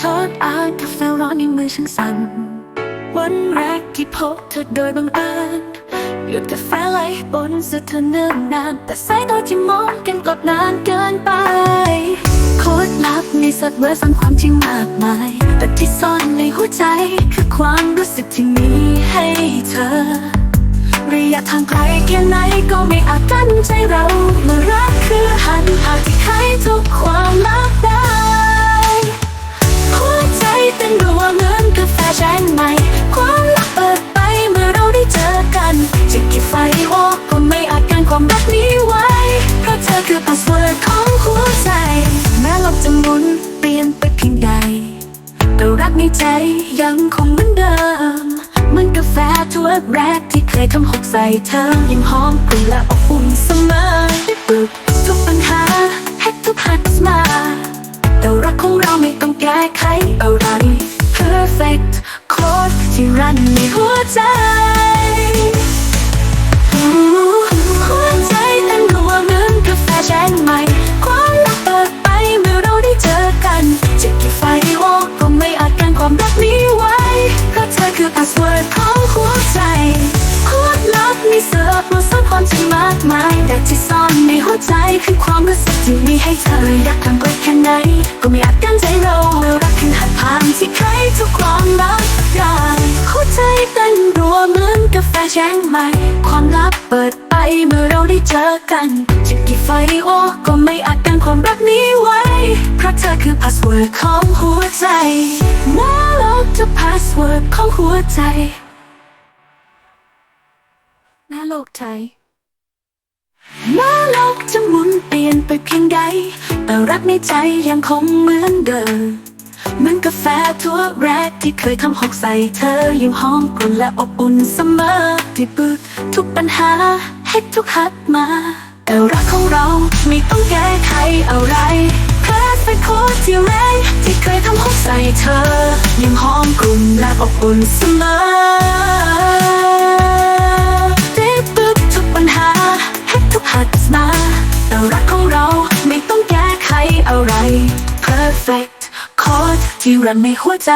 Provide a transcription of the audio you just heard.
ทออานกาแฟร้อนในมือฉันสั่น วันแรกที่พบเธอโดยบังเอิญหยุดกาแฟไหลบนเสื้อเธอเนิ่นนาน แต่สายตาที่มองกันกลับนานเกินไป โคตรลับในสัตว์เวอร์ซ่อนความจริงมากมาย แต่ที่ซ่อนในหัวใจ คือความรู้สึกที่มีให้เธอ ระยะทางไกลแค่ไหนก็ไม่อาจกั้นใจเราเมื่อรักคือหัน ใจยังคงเหมือนเดิมเหมือนกาแฟถ้วยแรกที่เคยทำหกใส่เธอยังหอมกลิ่นและอบอุ่นเสมอได้ปลุกทุกปัญหาให้ทุกหัดมาแต่รักของเราไม่ต้องแก้ไขอะไร perfect โค้ดที่รันในหัวใจ ของหัวใจโคตรลับมีเสิร์ฟมาซ่อนความจริงมากมายแต่ที่ซ่อนในหัวใจคือความรู้สึกที่มีให้เธออยากทำไปแค่ไหน ก็ไม่อาจกั้นใจเราเมื่อรักคือหัดผ่านที่ใครทุกความลับได้หัวใจเต้นรัวเหมือนกาแฟแช่งใหม่ ความลับเปิดไปเมื่อเราได้เจอกันจะกี่ไฟโอก็ไม่อาจกันความรักนี้ไว้ เพราะเธอคือพาสเวิร์ดของหัวใจน่าลบจะพาสเวิร์ดของหัวใจ น่าโลกใจแม้โลกจะหมุนเปลี่ยนไปเพียงใด แต่รักในใจยังคงเหมือนเดิมเหมือนกาแฟทั่วแรกที่เคยทำหกใส่เธอยังหอมกลุ่นและอบอุ่นเสมอที่ปึกทุกปัญหาให้ทุกหัดมา แต่รักของเราไม่ต้องแก้ไขอะไรแค่เป็นโคตรที่แรงที่เคยทำหกใส่เธอยังหอมกลุ่นและอบอุ่นเสมอ perfect คอร์ดที่รันในหัวใจ